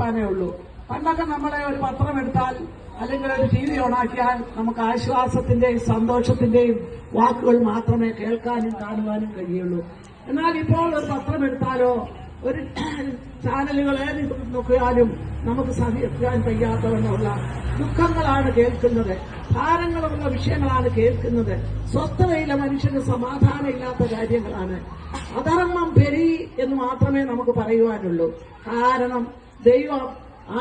ാനേ ഉള്ളൂ. പണ്ടൊക്കെ നമ്മളെ ഒരു പത്രം എടുത്താൽ അല്ലെങ്കിൽ ഒരു ടി വി ഓണാക്കിയാൽ നമുക്ക് ആശ്വാസത്തിന്റെയും സന്തോഷത്തിന്റെയും വാക്കുകൾ മാത്രമേ കേൾക്കാനും കാണുവാനും കഴിയുള്ളൂ. എന്നാൽ ഇപ്പോൾ ഒരു പത്രം എടുത്താലോ ഒരു ചാനലുകൾ ഏത് നോക്കിയാലും നമുക്ക് സഹിക്കാൻ കഴിയാത്തവെന്നുള്ള ദുഃഖങ്ങളാണ് കേൾക്കുന്നത്. ഭാരങ്ങളുള്ള വിഷയങ്ങളാണ് കേൾക്കുന്നത്. സ്വസ്ഥതയിലെ മനുഷ്യന് സമാധാനമില്ലാത്ത കാര്യങ്ങളാണ്. അധർമ്മം പെരി എന്ന് മാത്രമേ നമുക്ക് പറയുവാനുള്ളൂ. കാരണം ദൈവം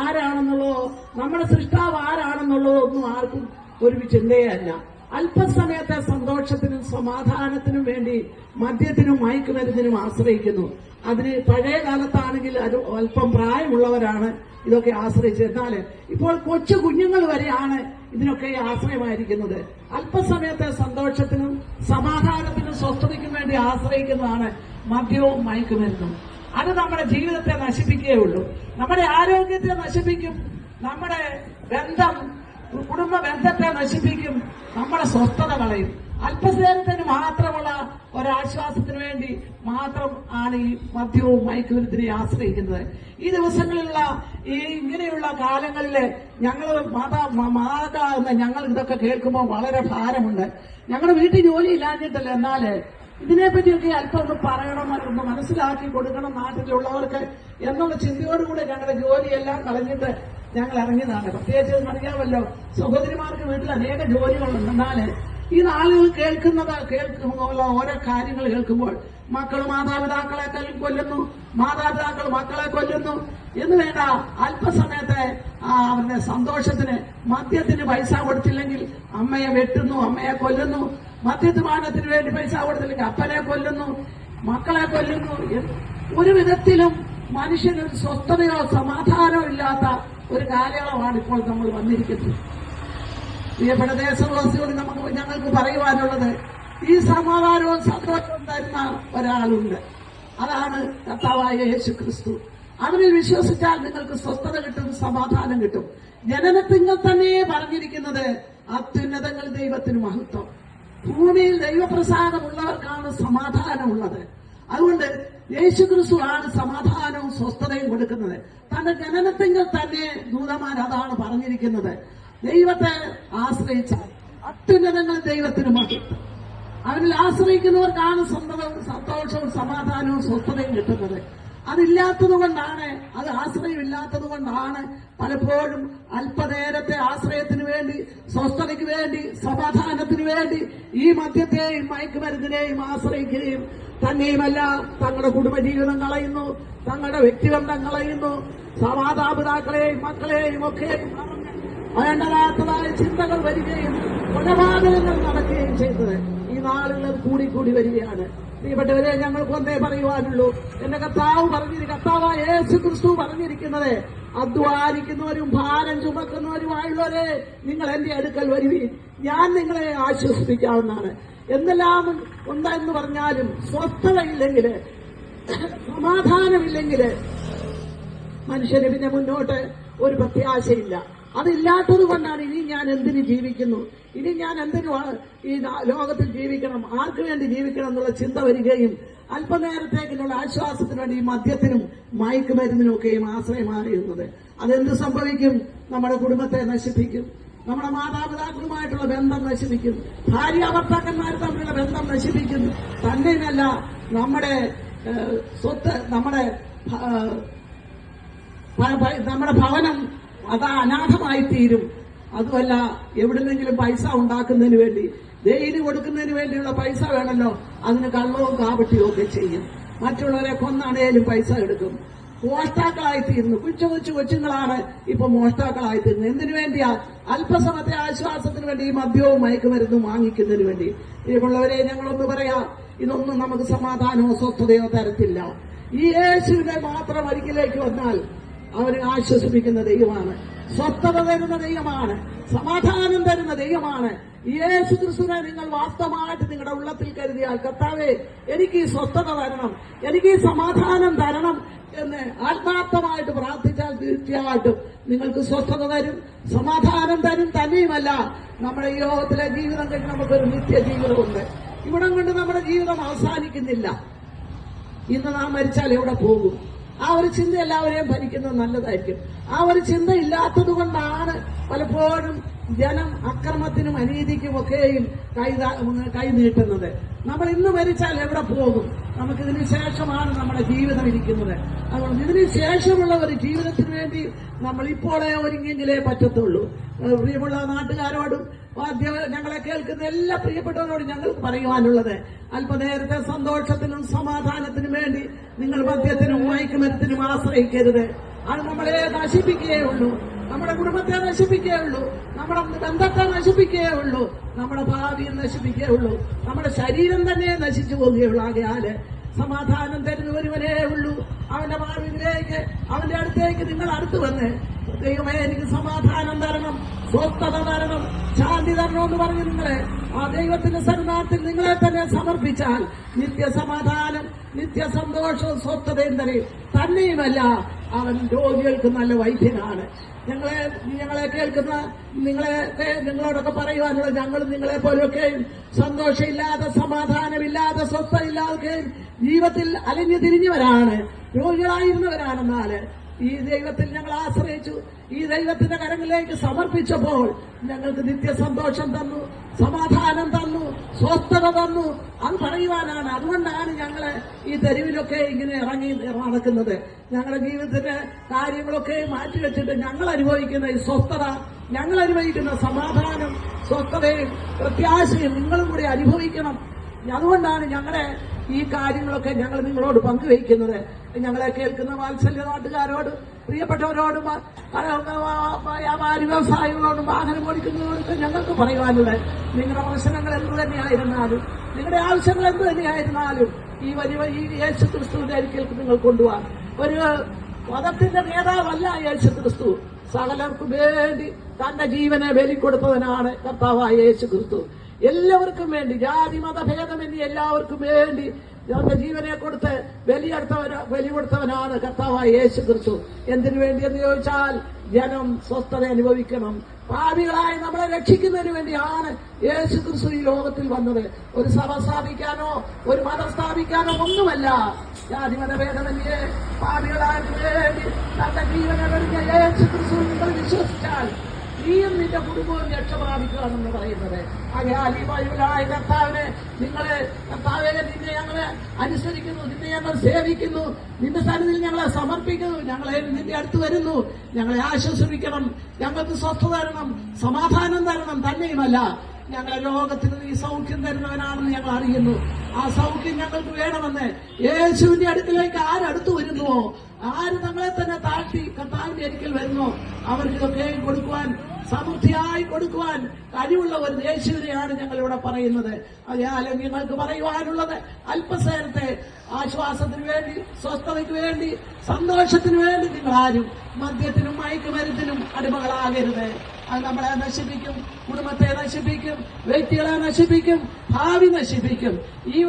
ആരാണെന്നുള്ളതോ നമ്മുടെ സൃഷ്ടാവ് ആരാണെന്നുള്ളതോ ഒന്നും ആർക്കും ഒരു ചിന്തയല്ല. അല്പസമയത്തെ സന്തോഷത്തിനും സമാധാനത്തിനും വേണ്ടി മദ്യത്തിനും മയക്കുമരുന്നിനും ആശ്രയിക്കുന്നു. അതിന് പഴയ കാലത്താണെങ്കിൽ അത് അല്പം പ്രായമുള്ളവരാണ് ഇതൊക്കെ ആശ്രയിച്ചത്. എന്നാൽ ഇപ്പോൾ കൊച്ചു കുഞ്ഞുങ്ങൾ വരെയാണ് ഇതിനൊക്കെ ആശ്രയമായിരിക്കുന്നത്. അല്പസമയത്തെ സന്തോഷത്തിനും സമാധാനത്തിനും സ്വസ്ഥതയ്ക്കും വേണ്ടി ആശ്രയിക്കുന്നതാണ് മദ്യവും മയക്കുമരുന്നും. അത് നമ്മുടെ ജീവിതത്തെ നശിപ്പിക്കുകയുള്ളൂ. നമ്മുടെ ആരോഗ്യത്തെ നശിപ്പിക്കും. നമ്മുടെ ബന്ധം കുടുംബ ബന്ധത്തെ നശിപ്പിക്കും. നമ്മുടെ സ്വസ്ഥത കളയും. അല്പസേരത്തിന് മാത്രമുള്ള ഒരാശ്വാസത്തിന് വേണ്ടി മാത്രം ആണ് ഈ മദ്യവും മയക്കുമരുത്തിനെ ആശ്രയിക്കുന്നത്. ഈ ദിവസങ്ങളിലുള്ള ഈ ഇങ്ങനെയുള്ള കാലങ്ങളിൽ ഞങ്ങൾ മാതാ മാതാ ഞങ്ങൾ ഇതൊക്കെ കേൾക്കുമ്പോൾ വളരെ ഭാരമുണ്ട്. ഞങ്ങളുടെ വീട്ടിൽ ജോലി ഇല്ലാഞ്ഞിട്ടല്ല. എന്നാൽ ഇതിനെപ്പറ്റിയൊക്കെ അല്പം ഒന്ന് പറയണം മനസ്സിലാക്കി കൊടുക്കണം നാട്ടിലുള്ളവർക്ക് എന്നുള്ള ചിന്തയോടുകൂടി ഞങ്ങളുടെ ജോലിയെല്ലാം കളഞ്ഞിട്ട് ഞങ്ങൾ ഇറങ്ങിയതാണ്. പ്രത്യേകിച്ച് അറിയാമല്ലോ സഹോദരിമാർക്ക് വീട്ടിൽ അനേക ജോലികളുണ്ട്. എന്നാൽ ഈ നാളുകൾ കേൾക്കുന്നത് കേൾക്കുമ്പോൾ ഓരോ കാര്യങ്ങൾ കേൾക്കുമ്പോൾ മക്കൾ മാതാപിതാക്കളെ കൊല്ലുന്നു മാതാപിതാക്കൾ മക്കളെ കൊല്ലുന്നു. എന്ന് വേണ്ട അല്പസമയത്തെ അവരുടെ സന്തോഷത്തിന് മദ്യത്തിന് പൈസ കൊടുത്തില്ലെങ്കിൽ അമ്മയെ വെട്ടുന്നു അമ്മയെ കൊല്ലുന്നു. മദ്യപാനത്തിന് വേണ്ടി പൈസ കൊടുത്തില്ലെങ്കിൽ അപ്പനെ കൊല്ലുന്നു മക്കളെ കൊല്ലുന്നു. ഒരു വിധത്തിലും മനുഷ്യനൊരു സ്വസ്ഥതയോ സമാധാനമോ ഇല്ലാത്ത ഒരു കാലയളവാണ് ഇപ്പോൾ നമ്മൾ വന്നിരിക്കുന്നത്. പ്രിയപ്പെട്ട ദേശവാസിയോട് നമുക്ക് ഞങ്ങൾക്ക് പറയുവാനുള്ളത് ഈ സമാധാനവും സന്തോഷവും തരുന്ന ഒരാളുണ്ട്. അതാണ് കർത്താവായ യേശു ക്രിസ്തു അവനിൽ വിശ്വസിച്ചാൽ നിങ്ങൾക്ക് സ്വസ്ഥത കിട്ടും സമാധാനം കിട്ടും. ജനനത്തിങ്ങൾ തന്നെ പറഞ്ഞിരിക്കുന്നത് അത്യുന്നതങ്ങൾ ദൈവത്തിന് മഹത്വം. ഭൂമിയിൽ ദൈവപ്രസാദമുള്ളവർക്കാണ് സമാധാനമുള്ളത്. അതുകൊണ്ട് യേശു ക്രിസ്തു ആണ് സമാധാനവും സ്വസ്ഥതയും കൊടുക്കുന്നത്. തന്റെ ജനനത്തിങ്കിൽ തന്നെ ദൂതമാർ അതാണ് പറഞ്ഞിരിക്കുന്നത്. ദൈവത്തെ ആശ്രയിച്ചാൽ അത്യുന്നതങ്ങൾ ദൈവത്തിന് മഹത്വം അവരിൽ ആശ്രയിക്കുന്നവർക്കാണ് സ്വന്തവും സന്തോഷവും സമാധാനവും സ്വസ്ഥതയും കിട്ടുന്നത്. അതില്ലാത്തത് കൊണ്ടാണ് അത് ആശ്രയമില്ലാത്തത് കൊണ്ടാണ് പലപ്പോഴും അല്പനേരത്തെ ആശ്രയത്തിന് വേണ്ടി സ്വസ്ഥതയ്ക്ക് വേണ്ടി സമാധാനത്തിന് വേണ്ടി ഈ മദ്യത്തെയും മയക്കുമരുന്നിനെയും ആശ്രയിക്കുകയും തന്നെയുമല്ല തങ്ങളുടെ കുടുംബജീവിതം കളയുന്നു തങ്ങളുടെ വ്യക്തിബന്ധം കളയുന്നു സമാതാപിതാക്കളെയും മക്കളെയും ഒക്കെ വേണ്ടതാത്തതായ ചിന്തകൾ വരികയും കൊലപാതകങ്ങൾ നടക്കുകയും ചെയ്തത്. നാളുകൾ കൂടി കൂടി വരികയാണ്. പ്രിയപ്പെട്ടവരെ ഞങ്ങൾക്ക് ഒന്നേ പറയുവാനുള്ളൂ. എന്റെ കർത്താവ് പറഞ്ഞിരി കർത്താവായ യേശു ക്രിസ്തു പറഞ്ഞിരിക്കുന്നത് അധ്വാനിക്കുന്നവരും ഭാരം ചുമക്കുന്നവരുമായുള്ളവരെ നിങ്ങൾ എന്റെ അടുക്കൽ വരുവീൻ. ഞാൻ നിങ്ങളെ ആശ്വസിപ്പിക്കാവുന്നതാണ്. എന്തെല്ലാം ഉണ്ടെന്ന് പറഞ്ഞാലും സ്വസ്ഥതയില്ലെങ്കിൽ സമാധാനമില്ലെങ്കിൽ മനുഷ്യന് പിന്നെ മുന്നോട്ട് ഒരു പ്രത്യാശയില്ല. അതില്ലാത്തത് കൊണ്ടാണ് ഇനി ഞാൻ എന്തിന് ജീവിക്കുന്നു? ഇനി ഞാൻ എന്തിനു ഈ ലോകത്തിൽ ജീവിക്കണം? ആർക്ക് വേണ്ടി ജീവിക്കണം എന്നുള്ള ചിന്ത വരികയും അല്പനേരത്തേക്കിനുള്ള ആശ്വാസത്തിന് വേണ്ടി ഈ മദ്യത്തിനും മയക്കുമരുന്നിനും ഒക്കെയും ആശ്രയമാറിയുന്നത് അതെന്ത് സംഭവിക്കും? നമ്മുടെ കുടുംബത്തെ നശിപ്പിക്കും. നമ്മുടെ മാതാപിതാക്കളുമായിട്ടുള്ള ബന്ധം നശിപ്പിക്കും. ഭാര്യ ഭർത്താക്കന്മാർ തമ്മിലുള്ള ബന്ധം നശിപ്പിക്കും. തന്നെയല്ല നമ്മുടെ സ്വത്ത് നമ്മുടെ നമ്മുടെ ഭവനം അത് അനാഥമായി തീരും അതുമല്ല എവിടുന്നെങ്കിലും പൈസ ഉണ്ടാക്കുന്നതിന് വേണ്ടി വെയിൽ കൊടുക്കുന്നതിന് വേണ്ടിയുള്ള പൈസ വേണമല്ലോ അതിന് കള്ളവും കാപട്ടിയും ഒക്കെ ചെയ്യും. മറ്റുള്ളവരെ കൊന്നാണേലും പൈസ എടുക്കും. മോഷ്ടാക്കളായി തീരുന്നു കൊച്ചു കൊച്ചു കൊച്ചുങ്ങളാണ് ഇപ്പൊ മോഷ്ടാക്കളായി തീരുന്നത് എന്തിനു വേണ്ടിയാ? അല്പസമയത്തെ ആശ്വാസത്തിന് വേണ്ടി ഈ മദ്യവും മയക്കുമരുന്നും വാങ്ങിക്കുന്നതിന് വേണ്ടി. പ്രിയമുള്ളവരെ ഞങ്ങളൊന്ന് പറയാം. ഇതൊന്നും നമുക്ക് സമാധാനമോ സ്വസ്ഥതയോ തരത്തില്ല. ഈ യേശുവിനെ മാത്രം അരികിലേക്ക് വന്നാൽ അവരെ ആശ്വസിപ്പിക്കുന്ന ദൈവമാണ്. സ്വസ്ഥത തരുന്ന ദൈവമാണ്. സമാധാനം തരുന്ന ദൈവമാണ്. യേശു ക്രിസ്തുവിനെ നിങ്ങൾ വാസ്തവമായിട്ട് നിങ്ങളുടെ ഉള്ളത്തിൽ കരുതിയാൽ കർത്താവെ എനിക്ക് ഈ സ്വസ്ഥത തരണം. എനിക്ക് ഈ സമാധാനം തരണം എന്ന് ആത്മാർത്ഥമായിട്ട് പ്രാർത്ഥിച്ചാൽ തീർച്ചയായിട്ടും നിങ്ങൾക്ക് സ്വസ്ഥത തരും സമാധാനം തരും തന്നെയുമല്ല നമ്മുടെ ഈ ലോകത്തിലെ ജീവിതം കഴിഞ്ഞ് നമുക്കൊരു നിത്യ ജീവിതമുണ്ട് ഇവിടം കൊണ്ട് നമ്മുടെ ജീവിതം അവസാനിക്കുന്നില്ല. ഇന്ന് നാം മരിച്ചാൽ എവിടെ പോകും? ആ ഒരു ചിന്ത എല്ലാവരെയും ഭരിക്കുന്നത് നല്ലതായിരിക്കും. ആ ഒരു ചിന്ത ഇല്ലാത്തത് കൊണ്ടാണ് പലപ്പോഴും ജനം അക്രമത്തിനും അനീതിക്കും ഒക്കെയും കൈ കൈ നീട്ടുന്നത്. നമ്മൾ ഇന്ന് മരിച്ചാൽ എവിടെ പോകും? നമുക്ക് ഇതിനു ശേഷമാണ് നമ്മുടെ ജീവിതം ഇരിക്കുന്നത്. അതുകൊണ്ട് ഇതിന് ശേഷമുള്ള ഒരു ജീവിതത്തിന് വേണ്ടി നമ്മൾ ഇപ്പോഴേ ഒരുങ്ങിയെങ്കിലേ പറ്റത്തുള്ളൂ. പ്രിയമുള്ള നാട്ടുകാരോടും ഞങ്ങളെ കേൾക്കുന്ന എല്ലാ പ്രിയപ്പെട്ടവരോടും ഞങ്ങൾക്ക് പറയുവാനുള്ളത്. അല്പനേരത്തെ സന്തോഷത്തിനും സമാധാനത്തിനും വേണ്ടി നിങ്ങൾ മദ്യത്തിനും മയക്കുമരത്തിനും ആശ്രയിക്കരുത്. അത് നമ്മളെ നശിപ്പിക്കുകയുള്ളൂ നമ്മുടെ കുടുംബത്തെ നശിപ്പിക്കുകയുള്ളൂ നമ്മുടെ ബന്ധത്തെ നശിപ്പിക്കുകയുള്ളൂ നമ്മുടെ ഭാവിയെ നശിപ്പിക്കുകയുള്ളൂ നമ്മുടെ ശരീരം തന്നെ നശിച്ചു പോവുകയുള്ളൂ ആകെയാൽ. സമാധാനം തരുന്ന ഒരുവനേ ഉള്ളൂ. അവന്റെ ഭാവിയിലേക്ക് അവന്റെ അടുത്തേക്ക് നിങ്ങൾ അടുത്ത് വന്ന് ദൈവമേ എനിക്ക് സമാധാനം തരണം സ്വസ്ഥത തരണം ശാന്തി തരണം എന്ന് പറഞ്ഞ് നിങ്ങളെ. ആ ദൈവത്തിന്റെ സന്നിധാനത്തിൽ നിങ്ങളെ തന്നെ സമർപ്പിച്ചാൽ നിത്യസമാധാനം നിത്യസന്തോഷവും സ്വസ്ഥതയും തരയും തന്നെയുമല്ല അവൻ രോഗികൾക്ക് നല്ല വൈദ്യനാണ്. ഞങ്ങളെ ഞങ്ങളെ കേൾക്കുന്ന നിങ്ങളെ നിങ്ങളോടൊക്കെ പറയുവാനുള്ളത് ഞങ്ങൾ നിങ്ങളെ പോലെയൊക്കെയും സന്തോഷമില്ലാതെ സമാധാനമില്ലാതെ സ്വസ്ഥയില്ലാതെയും ജീവിതത്തിൽ അലിഞ്ഞു തിരിഞ്ഞവരാണ് രോഗികളായിരുന്നവരാണെന്നാൽ ഈ ദൈവത്തിൽ ഞങ്ങൾ ആശ്രയിച്ചു. ഈ ദൈവത്തിന്റെ കരങ്ങളിലേക്ക് സമർപ്പിച്ചപ്പോൾ ഞങ്ങൾക്ക് നിത്യസന്തോഷം തന്നു സമാധാനം തന്നു സ്വസ്ഥത തന്നു. അത് പറയുവാനാണ്. അതുകൊണ്ടാണ് ഞങ്ങൾ ഈ തെരുവിലൊക്കെ ഇങ്ങനെ ഇറങ്ങി നടക്കുന്നത്. ഞങ്ങളുടെ ജീവിതത്തിന്റെ കാര്യങ്ങളൊക്കെ മാറ്റിവെച്ചിട്ട് ഞങ്ങൾ അനുഭവിക്കുന്ന ഈ സ്വസ്ഥത ഞങ്ങൾ അനുഭവിക്കുന്ന സമാധാനം സ്വസ്ഥതയും പ്രത്യാശയും നിങ്ങളും കൂടി അനുഭവിക്കണം. അതുകൊണ്ടാണ് ഞങ്ങളെ ഈ കാര്യങ്ങളൊക്കെ ഞങ്ങൾ നിങ്ങളോട് പങ്കുവയ്ക്കുന്നത്. ഞങ്ങളെ കേൾക്കുന്ന വാത്സല്യ നാട്ടുകാരോട് പ്രിയപ്പെട്ടവരോടും വ്യാപാരി വ്യവസായികളോടും വാഹനം ഓടിക്കുന്നവർക്ക് ഞങ്ങൾക്ക് പറയുവാനുള്ളത്. നിങ്ങളുടെ പ്രശ്നങ്ങൾ എന്ത് തന്നെയായിരുന്നാലും നിങ്ങളുടെ ആവശ്യങ്ങൾ എന്ത് തന്നെയായിരുന്നാലും ഈ വലിയ ഈ യേശു ക്രിസ്തുവിന്റെ അരിക്കൽക്ക് നിങ്ങൾ കൊണ്ടുപോകാം ഒരു മതത്തിന്റെ നേതാവല്ല യേശു ക്രിസ്തു സകലർക്കും വേണ്ടി തന്റെ ജീവനെ ബലിക്കൊടുത്തവനാണ് കർത്താവായ യേശു ക്രിസ്തു എല്ലാവർക്കും വേണ്ടി ജാതി മത ഭേദമെന്നി എല്ലാവർക്കും വേണ്ടി തന്റെ ജീവനെ കൊടുത്ത് ബലിയെടുത്തവന ബലി കൊടുത്തവനാണ് കർത്താവായ യേശു ക്രിസ്തു എന്തിനു വേണ്ടി എന്ന് ചോദിച്ചാൽ ജനം സ്വസ്ഥത അനുഭവിക്കണം. പാപികളായി നമ്മളെ രക്ഷിക്കുന്നതിന് വേണ്ടിയാണ് യേശു ക്രിസ്തു ഈ ലോകത്തിൽ വന്നത്. ഒരു സഭ സ്ഥാപിക്കാനോ ഒരു മതം സ്ഥാപിക്കാനോ ഒന്നുമല്ല. ജാതി മതഭേദമന്യേ പാപികളായതിനു വേണ്ടി തന്റെ ജീവനെ യേശു ക്രിസ്തു നിങ്ങൾ വിശ്വസിച്ചാൽ നീയും നിന്റെ കുടുംബവും രക്ഷപ്രാപിക്കുകയാണെന്ന് പറയുന്നത്. അയാൾ ഈ കർത്താവിനെ നിങ്ങളെ കർത്താവെ നിന്നെ ഞങ്ങളെ അനുസരിക്കുന്നു നിന്നെ ഞങ്ങൾ സേവിക്കുന്നു. നിന്റെ സന്നിധിയിൽ ഞങ്ങളെ സമർപ്പിക്കുന്നു. ഞങ്ങളെ നിന്റെ അടുത്ത് വരുന്നു. ഞങ്ങളെ ആശ്വസിപ്പിക്കണം. ഞങ്ങൾക്ക് സ്വസ്ഥ തരണം. സമാധാനം തരണം. തന്നെയുമല്ല ഞങ്ങളെ ലോകത്തിന് നീ സൗഖ്യം തരുന്നവനാണെന്ന് ഞങ്ങൾ അറിയുന്നു. ആ സൗഖ്യം ഞങ്ങൾക്ക് വേണമെന്ന് യേശുവിന്റെ അടുക്കിലേക്ക് ആരടുത്തു വരുന്നുവോ? ആര് നമ്മളെ തന്നെ താഴ്ത്തി കർത്താവിന്റെ അടുക്കൽ വരുന്നു? അവർക്ക് ഇതൊക്കെ കൊടുക്കുവാൻ സമൃദ്ധിയായി കൊടുക്കുവാൻ കഴിവുള്ള ഒരു യേശുവിനെയാണ് ഞങ്ങൾ ഇവിടെ പറയുന്നത്. അതിനാൽ നിങ്ങൾക്ക് പറയുവാനുള്ളത് അല്പസേരത്തെ ആശ്വാസത്തിന് വേണ്ടി സ്വസ്ഥതയ്ക്ക് വേണ്ടി സന്തോഷത്തിന് വേണ്ടി നിങ്ങൾ ആരും മദ്യത്തിനും മയക്കുമരുത്തിനും അടിമകളാകരുത്. അത് നമ്മളെ നശിപ്പിക്കും കുടുംബത്തെ നശിപ്പിക്കും വ്യക്തികളെ നശിപ്പിക്കും ഭാവി നശിപ്പിക്കും. ഈ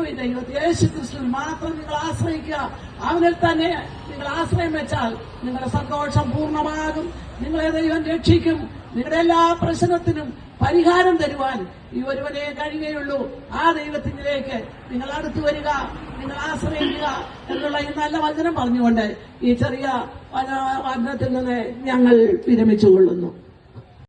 യേശു ക്രിസ്തുവിൽ മാത്രം നിങ്ങൾ ആശ്രയിക്കുക. അവനിൽ തന്നെ നിങ്ങൾ ആശ്രയം വെച്ചാൽ നിങ്ങളുടെ സന്തോഷം പൂർണമാകും. നിങ്ങളെ ദൈവം രക്ഷിക്കും. നിങ്ങളുടെ എല്ലാ പ്രശ്നത്തിനും പരിഹാരം തരുവാൻ ഈ ഒരുവനെ കഴിയുകയുള്ളൂ. ആ ദൈവത്തിനിലേക്ക് നിങ്ങൾ അടുത്തു വരിക നിങ്ങൾ ആശ്രയിക്കുക എന്നുള്ള ഈ നല്ല വചനം പറഞ്ഞുകൊണ്ട് ഈ ചെറിയ വചനത്തിൽ നിന്ന് ഞങ്ങൾ വിരമിച്ചുകൊള്ളുന്നു.